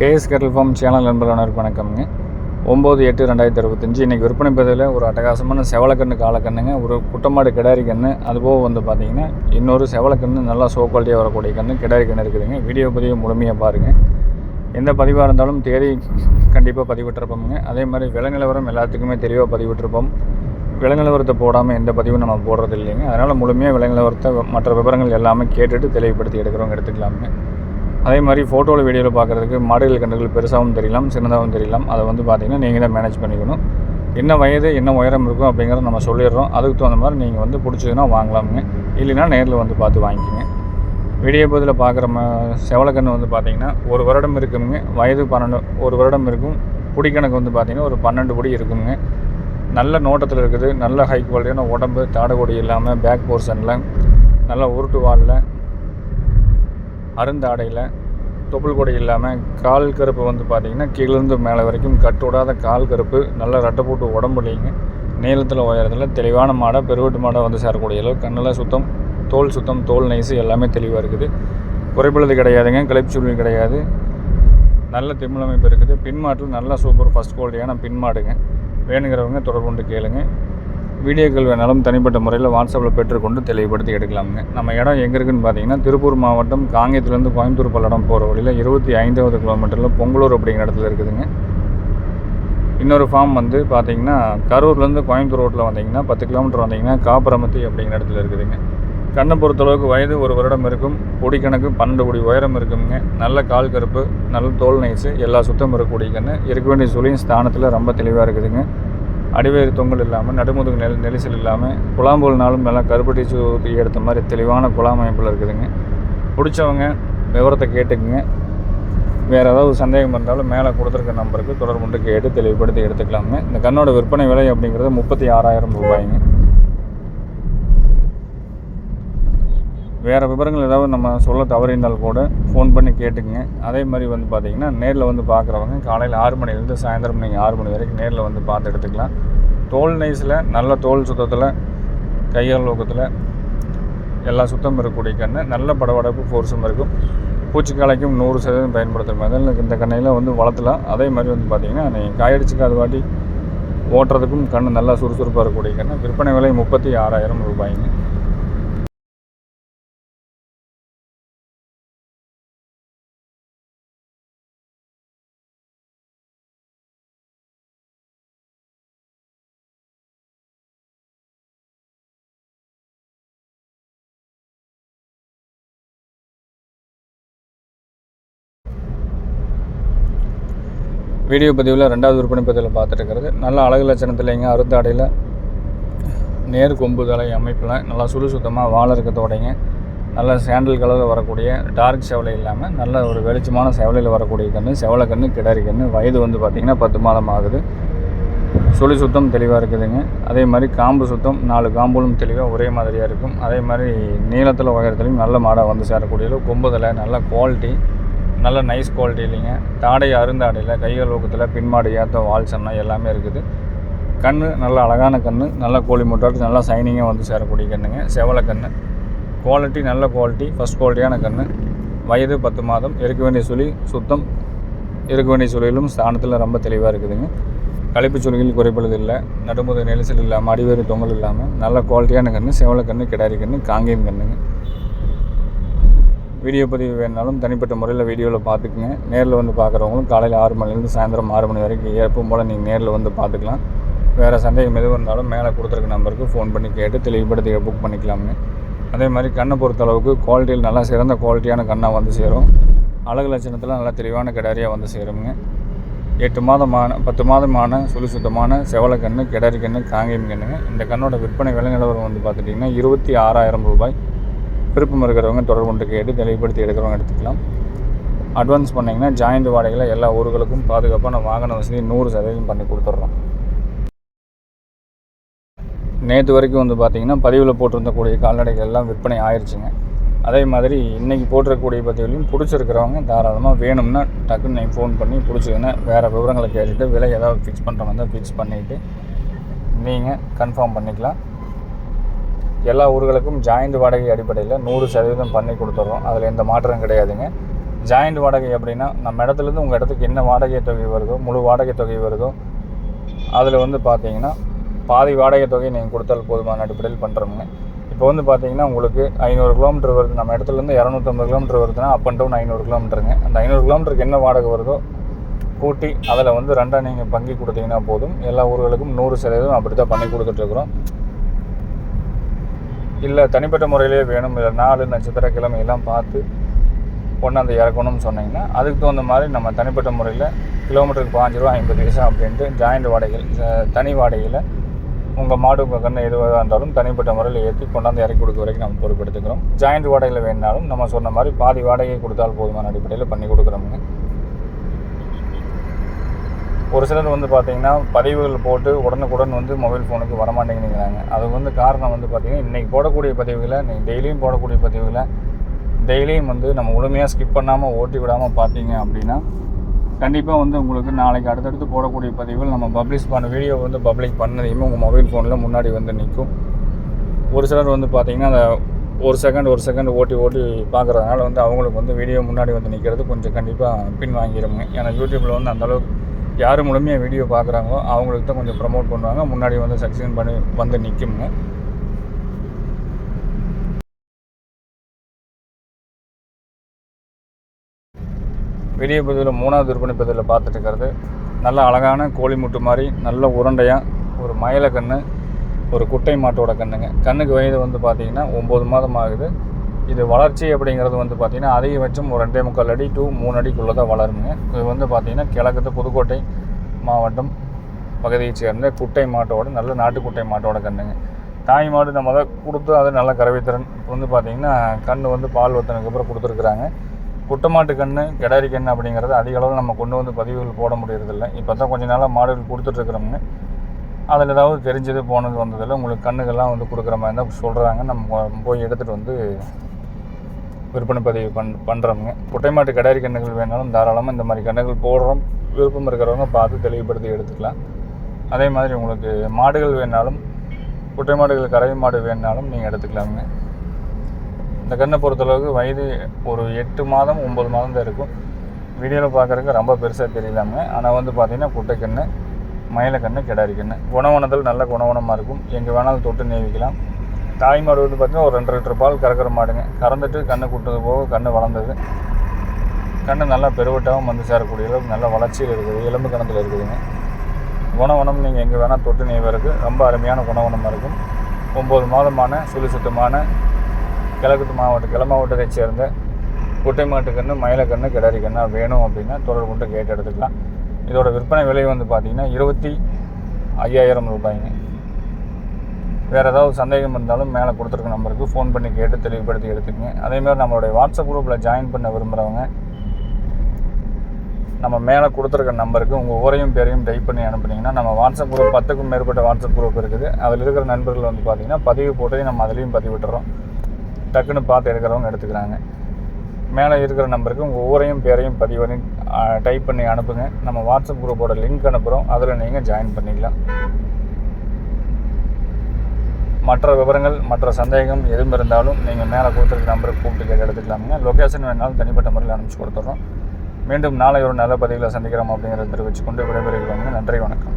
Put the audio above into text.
KS kettle form channel நண்பர்களுக்கு வணக்கம்ங்க. ஒம்பது எட்டு ரெண்டாயிரத்தி இருபத்தஞ்சி இன்றைக்கி விற்பனை பதிவில் ஒரு அட்டகாசமான செவலக்கண்ணு காலக்கண்ணுங்க. ஒரு குட்டமாடு கிடாரி கன்று அதுபோக வந்து பார்த்தீங்கன்னா இன்னொரு செவலக்கண்ணு நல்லா சோ குவாலிட்டியாக வரக்கூடிய கன்று கிடாரி கண்ணு இருக்குதுங்க. வீடியோ பதிவு முழுமையாக பாருங்கள் எந்த பதிவாக இருந்தாலும் தேதி கண்டிப்பாக பதிவிட்டிருப்போம்ங்க. அதே மாதிரி விலநிலவரம் எல்லாத்துக்குமே தெளிவாக பதிவிட்டிருப்போம். விலநிலவரத்தை போடாமல் எந்த பதிவும் நம்ம போடுறது இல்லைங்க. அதனால் முழுமையாக விலநிலவரத்தை மற்ற விவரங்கள் எல்லாமே கேட்டுட்டு தெளிவுபடுத்தி எடுக்கிறவங்க எடுத்துக்கலாமுங்க. அதே மாதிரி ஃபோட்டோவில் வீடியோவில் பார்க்குறதுக்கு மாடுகள் கன்றுகள் பெருசாகவும் தெரியலாம் சின்னதாகவும் தெரியலாம். அதை வந்து பார்த்திங்கன்னா நீங்கள் தான் மேனேஜ் பண்ணிக்கணும். என்ன வயது என்ன உயரம் இருக்கும் அப்படிங்கிறத நம்ம சொல்லிடுறோம். அதுக்கு தகுந்த மாதிரி நீங்கள் வந்து பிடிச்சதுன்னா வாங்கலாமுங்க. இல்லைன்னா நேரில் வந்து பார்த்து வாங்கிக்கோங்க. வீடியோ பதில் பார்க்குற ம செவலக்கன்று வந்து பார்த்திங்கன்னா ஒரு வருடம் இருக்குங்க. வயது பன்னெண்டு ஒரு வருடம் இருக்கும். குடி கணக்கு வந்து பார்த்திங்கன்னா ஒரு பன்னெண்டு குடி இருக்குங்க. நல்ல நோட்டத்தில் இருக்குது. நல்ல ஹை குவாலிட்டியான உடம்பு தாடகொடி இல்லாமல் பேக் போர்ஷனில் நல்லா உருட்டு வாலில் அருந்தாடையில் தொப்புள் கொடி இல்லாமல் கால் கருப்பு வந்து பார்த்திங்கன்னா கீழேருந்து மேலே வரைக்கும் கட்டுவிடாத கால் கருப்பு. நல்லா ரெட்டை போட்டு உடம்புலைங்க நீளத்தில் உயரத்தில் தெளிவான மாடை பெருவட்டு மாடை வந்து சேரக்கூடிய அளவு. கண்ணில் சுத்தம் தோல் சுத்தம் தோல் நைஸு எல்லாமே தெளிவாக இருக்குது. குறைபடுது கிடையாதுங்க. கிளப்பிச்சுருவி கிடையாது. நல்ல திமிழமைப்பு இருக்குது. பின்மாட்டில் நல்ல சூப்பர் ஃபஸ்ட் குவாலிட்டியான பின்மாடுங்க. வேணுங்கிறவங்க தொடர்பு கொண்டு கேளுங்கள் வீடியோக்கள் வேணாலும் தனிப்பட்ட முறையில் வாட்ஸ்அப்பில் பெற்றுக்கொண்டு தெளிவுபடுத்தி எடுக்கலாமுங்க நம்ம இடம் எங்கே இருக்குதுன்னு பார்த்தீங்கன்னா திருப்பூர் மாவட்டம் காங்கேயத்துலேருந்து கோயம்புத்தூர் பல்லடம் போகிற வழியில் இருபத்தி ஐந்தாவது கிலோமீட்டரில் பொங்கலூர் அப்படிங்கிற இடத்துல இருக்குதுங்க. இன்னொரு ஃபார்ம் வந்து பார்த்தீங்கன்னா கரூர்லேருந்து கோயம்புத்தூர் ரோட்டில் வந்தீங்கன்னா பத்து கிலோமீட்டர் வந்தீங்கன்னா காப்பரமத்தி அப்படிங்கிற இடத்துல இருக்குதுங்க. கண்ணை பொறுத்தளவுக்கு வயது ஒரு வருடம் இருக்கும் பொடி கணக்கு பன்னெண்டு கோடி உயரம் இருக்குங்க. நல்ல கால் கருப்பு நல்ல தோல் நைஸு எல்லா சுத்தம் இருக்கக்கூடிய கண்ணு. இருக்க வேண்டிய சுழியும் ஸ்தானத்தில் ரொம்ப தெளிவாக இருக்குதுங்க. அடிவேறு தொங்கல் இல்லாமல் நடுமுதுகு நெல் நெரிசல் இல்லாமல் குழாம்புகள்னாலும் நல்லா கருப்பட்டி சூத்தி எடுத்த மாதிரி தெளிவான குழாம் அமைப்பில் இருக்குதுங்க. பிடிச்சவங்க விவரத்தை கேட்டுக்குங்க. வேறு ஏதாவது சந்தேகம் இருந்தாலும் மேலே கொடுத்துருக்க நம்பருக்கு தொடர்பு கேட்டு தெளிவுபடுத்தி எடுத்துக்கலாங்க. இந்த கண்ணோட விற்பனை விலை அப்படிங்கிறது முப்பத்தி ஆறாயிரம் ரூபாய்ங்க. வேறு விவரங்கள் ஏதாவது நம்ம சொல்ல தவறியிருந்தால் கூட ஃபோன் பண்ணி கேட்டுக்குங்க. அதே மாதிரி வந்து பார்த்திங்கன்னா நேரில் வந்து பார்க்குறவங்க காலையில் ஆறு மணிலேருந்து சாயந்தரம் நீங்கள் ஆறு மணி வரைக்கும் நேரில் வந்து பார்த்து எடுத்துக்கலாம். தோல் நைஸில் நல்ல தோல் சுத்தத்தில் கையால் ஊக்கத்தில் எல்லா சுத்தம் இருக்கக்கூடிய கன்று நல்ல படபடப்பு ஃபோர்ஸும் இருக்கும். பூச்சிக்காலைக்கும் நூறு சதவீதம் பயன்படுத்துகிற மாதிரி இந்த கண்ணையில் வந்து வளர்த்தலாம். அதே மாதிரி வந்து பார்த்திங்கன்னா நீங்கள் காயடிச்சுக்காத வாட்டி ஓட்டுறதுக்கும் கண் நல்லா சுறுசுறுப்பாக இருக்கக்கூடிய கன்று விற்பனை விலை முப்பத்தி ஆறாயிரம் ரூபாய்ங்க. வீடியோ பதிவில் ரெண்டாவது விற்பனை பதிவில் பார்த்துட்டு இருக்கிறது. நல்ல அழகு லட்சணத்துலேங்க அறுத்தாடையில் நேர் கொம்பு தலை அமைப்பில் நல்லா சுடு சுத்தமாக வாழை இருக்கத்தோடைங்க நல்ல சாண்டல் கலரில் வரக்கூடிய டார்க் செவலை இல்லாமல் நல்ல ஒரு வெளிச்சமான செவலையில் வரக்கூடிய கன்று செவலை கன்று கிடாரி கன்று வயது வந்து பார்த்திங்கன்னா பத்து மாதம் ஆகுது. சுழி சுத்தம் தெளிவாக இருக்குதுங்க. அதே மாதிரி காம்பு சுத்தம் நாலு காம்புகளும் தெளிவாக ஒரே மாதிரியாக இருக்கும். அதே மாதிரி நீளத்தில் உயரத்துலையும் நல்ல மாடாக வந்து சேரக்கூடியது. அளவு கொம்புதலை நல்ல குவாலிட்டி நல்ல நைஸ் குவாலிட்டி இல்லைங்க. தாடை அருந்தாடையில் கைகள் ஊக்கத்தில் பின்மாடு ஏற்ற வால் சன்னம் எல்லாமே இருக்குது. கண் நல்ல அழகான கண் நல்ல கோழி முட்டாட்டு நல்லா சைனிங்காக வந்து சேரக்கூடிய கண்ணுங்க. செவலை கண் குவாலிட்டி நல்ல குவாலிட்டி ஃபஸ்ட் குவாலிட்டியான கண் வயது பத்து மாதம் இருக்க வேண்டிய சுழி சுத்தம் இருக்க வேண்டிய சுழியிலும் ஸ்தானத்தில் ரொம்ப தெளிவாக இருக்குதுங்க. கழிப்பு சுழிகள் குறைப்பது இல்லை. நடுமுது நெரிசல் இல்லாமல் அடிவேறு தொங்கல் இல்லாமல் நல்ல குவாலிட்டியான கன்று செவலை கன்று கிடாரி கன்று காங்கேயம் கண்ணுங்க. வீடியோ பதிவு வேணாலும் தனிப்பட்ட முறையில் வீடியோவில் பார்த்துக்குங்க. நேரில் வந்து பார்க்குறவங்களும் காலையில் ஆறு மணிலேருந்து சாயந்தரம் ஆறு மணி வரைக்கும் எப்பவும் போல் நீங்கள் நேரில் வந்து பார்த்துக்கலாம். வேறு சந்தேகம் எதுவும் இருந்தாலும் மேலே கொடுத்துருக்க நம்பருக்கு ஃபோன் பண்ணி கேட்டு தெளிவுபடுத்தி புக் பண்ணிக்கலாமுங்க. அதே மாதிரி கண்ணை பொறுத்த அளவுக்கு குவாலிட்டியில் நல்லா சிறந்த குவாலிட்டியான கண்ணாக வந்து சேரும். அழகு லட்சணத்தில் நல்லா தெளிவான கிடாரியாக வந்து சேருங்க எட்டு மாதமான பத்து மாதமான சுழி சுத்தமான செவலை கன்று கிடாரி கன்று காங்கேயம் கண்ணுங்க. இந்த கண்ணோட விற்பனை விலை நிலவரம் வந்து பார்த்துட்டிங்கன்னா இருபத்தி ஆறாயிரம் ரூபாய். விருப்பம் இருக்கிறவங்க தொடர்பு கொண்டு கேட்டு தெளிவுபடுத்தி எடுக்கிறவங்க எடுத்துக்கலாம். அட்வான்ஸ் பண்ணிங்கன்னா ஜாயிண்ட் வாடகையில் எல்லா ஊர்களுக்கும் பாதுகாப்பான வாகன வசதி நூறு சதவீதம் பண்ணி கொடுத்துட்றோம் நேற்று வரைக்கும் வந்து பார்த்திங்கன்னா பதிவில் போட்டிருந்தக்கூடிய கால்நடைகள் எல்லாம் விற்பனை ஆயிடுச்சுங்க அதே மாதிரி இன்றைக்கி போட்டிருக்கக்கூடிய பதிவுலையும் பிடிச்சிருக்கிறவங்க தாராளமாக வேணும்னா டக்குன்னு நீங்கள் ஃபோன் பண்ணி பிடிச்சிங்கன்னா வேறு விவரங்களை கேட்டுட்டு விலை ஏதாவது ஃபிக்ஸ் பண்ணுறவங்க தான் ஃபிக்ஸ் பண்ணிவிட்டு நீங்கள் கன்ஃபார்ம் பண்ணிக்கலாம். எல்லா ஊர்களுக்கும் ஜாயிண்ட் வாடகை அடிப்படையில் நூறு சதவீதம் பண்ணி கொடுத்துட்றோம். அதில் எந்த மாற்றம் கிடையாதுங்க. ஜாயிண்ட் வாடகை அப்படின்னா நம்ம இடத்துலேருந்து உங்கள் இடத்துக்கு என்ன வாடகை தொகை வருதோ முழு வாடகை தொகை வருதோ அதில் வந்து பார்த்தீங்கன்னா பாதி வாடகை தொகை நீங்கள் கொடுத்தால் போதுமான அடிப்படையில் பண்ணுறோமுங்க இப்போ வந்து பார்த்தீங்கன்னா உங்களுக்கு ஐநூறு கிலோமீட்டர் வருது. நம்ம இடத்துலேருந்து இரநூத்தம்பது கிலோமீட்டர் வருதுன்னா அப் அண்ட் டவுன் ஐநூறு கிலோமீட்டருங்க அந்த ஐநூறு கிலோமீட்டருக்கு என்ன வாடகை வருதோ கூட்டி அதில் வந்து ரெண்டாக நீங்கள் பங்கி கொடுத்தீங்கன்னா போதும். எல்லா ஊர்களுக்கும் நூறு சதவீதம் அப்படி தான் பண்ணி கொடுத்துட்ருக்குறோம் இல்லை தனிப்பட்ட முறையிலே வேணும். இல்லை நாலு நட்சத்திர கிழமையெல்லாம் பார்த்து கொண்டாந்து இறக்கணும்னு சொன்னீங்கன்னா அதுக்கு தகுந்த மாதிரி நம்ம தனிப்பட்ட முறையில் கிலோமீட்டருக்கு பாஞ்சு ரூபா ஐம்பது பைசா அப்படின்ட்டு ஜாயிண்ட் வாடகைகள் தனி வாடகையில் உங்கள் மாடு உங்கள் கண்ணு எதுவாக இருந்தாலும் தனிப்பட்ட முறையில் ஏற்றி கொண்டாந்து இறக்கி கொடுக்க வரைக்கும் நம்ம பொறுப்பெடுத்துக்கிறோம். ஜாயிண்ட் வாடகையில் வேணாலும் நம்ம சொன்ன மாதிரி பாதி வாடகை கொடுத்தால் போதுமான அடிப்படையில் பண்ணி கொடுக்குறோமுங்க. ஒரு சிலர் வந்து பார்த்தீங்கன்னா பதிவுகள் போட்டு உடனுக்குடன் வந்து மொபைல் ஃபோனுக்கு வரமாட்டேங்கிறாங்க. அது வந்து காரணம் வந்து பார்த்தீங்கன்னா இன்றைக்கி போடக்கூடிய பதிவுகளை நீங்கள் டெய்லியும் போடக்கூடிய பதிவுகளை டெய்லியும் வந்து நம்ம முழுமையாக ஸ்கிப் பண்ணாமல் ஓட்டி விடாமல் பார்த்தீங்க அப்படின்னா கண்டிப்பாக வந்து உங்களுக்கு நாளைக்கு அடுத்தடுத்து போடக்கூடிய பதிவுகள் நம்ம பப்ளிஷ் பண்ண வீடியோ வந்து பப்ளிக் பண்ணதையுமே உங்கள் மொபைல் ஃபோனில் முன்னாடி வந்து நிற்கும். ஒரு சிலர் வந்து பார்த்தீங்கன்னா அந்த ஒரு செகண்ட் ஒரு செகண்ட் ஓட்டி ஓட்டி பார்க்குறதுனால வந்து அவங்களுக்கு வந்து வீடியோ முன்னாடி வந்து நிற்கிறது கொஞ்சம் கண்டிப்பாக பின் வாங்கிடுங்க ஏன்னா யூடியூப்பில் வந்து அந்தளவுக்கு யார் முழுமையாக வீடியோ பார்க்குறாங்களோ அவங்களுக்கு தான் கொஞ்சம் ப்ரமோட் பண்ணுவாங்க. முன்னாடி வந்து சக்ஸன் பண்ணி வந்து நிற்குங்க வெளியே பதில் மூணாவது விற்பனை பதில் பார்த்துட்டு இருக்கிறது. நல்ல அழகான கோழி முட்டு மாதிரி நல்ல உருண்டையாக ஒரு மயில கன்று ஒரு குட்டை மாட்டோட கண்ணுங்க. கண்ணுக்கு வயது வந்து பார்த்திங்கன்னா ஒம்பது மாதம் ஆகுது. இது வளர்ச்சி அப்படிங்கிறது வந்து பார்த்திங்கன்னா அதிகபட்சம் ஒரு ரெண்டே முக்கால் அடி டூ மூணு அடிக்குள்ளே தான் வளருங்க. இது வந்து பார்த்திங்கன்னா கிழக்கத்து புதுக்கோட்டை மாவட்டம் பகுதியைச் சேர்ந்த குட்டை மாட்டோட நல்ல நாட்டுக்குட்டை மாட்டோட கண்ணுங்க. தாய் மாடு நம்ம தான் கொடுத்து அது நல்ல கறவைத்திறன் இப்போ வந்து பார்த்திங்கன்னா கன்று வந்து பால் வத்தனதுக்கப்புறம் கொடுத்துருக்குறாங்க. குட்டை மாட்டு கன்று கிடாரி கன்று அப்படிங்கிறது அதிக அளவில் நம்ம கொண்டு வந்து பதிவுகள் போட முடியறதில்ல. இப்போ தான் கொஞ்ச நாளாக மாடுகள் கொடுத்துட்ருக்குறோங்க அதில் ஏதாவது தெரிஞ்சது போனது வந்ததில் உங்களுக்கு கண்ணுகள்லாம் வந்து கொடுக்குற மாதிரி தான் சொல்கிறாங்க நம்ம போய் எடுத்துகிட்டு வந்து விற்பனை பதிவு பண் பண்ணுறோமுங்க குட்டை மாட்டு கிடாரி கண்ணுகள் வேணாலும் தாராளமாக இந்த மாதிரி கண்ணுகள் போடுறோம். விருப்பம் இருக்கிறவங்க பார்த்து தெளிவுபடுத்தி எடுத்துக்கலாம். அதே மாதிரி உங்களுக்கு மாடுகள் வேணாலும் குட்டை மாடுகள் கறவை மாடு வேணாலும் நீங்கள் எடுத்துக்கலாமுங்க. இந்த கண்ணை பொறுத்தளவுக்கு வயது ஒரு எட்டு மாதம் ஒம்பது மாதம் தான் இருக்கும். வீடியோவில் பார்க்குறதுக்கு ரொம்ப பெருசாக தெரியலாங்க. ஆனால் வந்து பார்த்திங்கன்னா குட்டை கண்ணு மயிலக்கண்ணு கிடாரி கண்ணு. குணவனத்தில் நல்ல குணவனமாக இருக்கும். எங்கே வேணாலும் தொட்டு நேவிக்கலாம். தாய் மாடு வந்து பார்த்திங்கன்னா ஒரு ரெண்டு லிட்டர் பால் கறக்கிற மாடுங்க. கறந்துட்டு கண்ணு கூட்டது போக கண்ணு வளர்ந்தது. கண்ணு நல்லா பெருவட்டாகவும் வந்து சேரக்கூடிய அளவுக்கு நல்ல வளர்ச்சியில் இருக்குது. எலும்பு கணத்தில் இருக்குதுங்க. குணவனம் நீங்கள் எங்கே வேணால் தொட்டு நெய்வருக்கு ரொம்ப அருமையான குணவனமாக இருக்கும். ஒம்பது மாதமான சுழி சுத்தமான கிழக்கு மாவட்ட கிள மாவட்டத்தைச் சேர்ந்த குட்டை மாட்டுக்கன்று மயிலக்கன்று கிடாரி கண்ணா வேணும் அப்படின்னா தொடர்பு கொண்டு கேட்டு எடுத்துக்கலாம் இதோட விற்பனை விலை வந்து பார்த்திங்கன்னா இருபத்தி ஐயாயிரம் ரூபாய்ங்க. வேறு ஏதாவது சந்தேகம் இருந்தாலும் மேலே கொடுத்துருக்க நம்பருக்கு ஃபோன் பண்ணி கேட்டு தெளிவுபடுத்தி எடுத்துக்கங்க. அதேமாதிரி நம்மளுடைய வாட்ஸ்அப் குரூப்பில் ஜாயின் பண்ண விரும்புகிறவங்க நம்ம மேலே கொடுத்துருக்க நம்பருக்கு உங்கள் ஊரையும் பேரையும் டைப் பண்ணி அனுப்புனீங்கன்னா நம்ம வாட்ஸ்அப் குரூப் பத்துக்கும் மேற்பட்ட வாட்ஸ்அப் குரூப் இருக்குது. அதில் இருக்கிற நண்பர்கள் வந்து பார்த்திங்கன்னா பதிவு போட்டு நம்ம அதுலேயும் பதிவிட்டுறோம். டக்குன்னு பார்த்து எடுக்கிறவங்க எடுத்துக்கிறாங்க. மேலே இருக்கிற நம்பருக்கு உங்கள் ஊரையும் பேரையும் பதிவு பண்ணி டைப் பண்ணி அனுப்புங்க. நம்ம வாட்ஸ்அப் குரூப்போட லிங்க் அனுப்புகிறோம் அதில் நீங்கள் ஜாயின் பண்ணிக்கலாம். மற்ற விவரங்கள் மற்ற சந்தேகம் எதுவும் இருந்தாலும் நீங்கள் மேலே கொடுத்துருக்க நம்பருக்கு கூப்பிட்டு கேட்டு எடுத்துக்கலாமுங்க. லொக்கேஷன் வேணாலும் தனிப்பட்ட முறையில் அனுப்பிச்சு கொடுத்துட்றோம் மீண்டும் நாளை ஒரு நல்ல பதிவில் சந்திக்கிறோம் அப்படிங்கிறத தெரிவித்துக்கொண்டு விடைபெறுகிறோம் நன்றி வணக்கம்.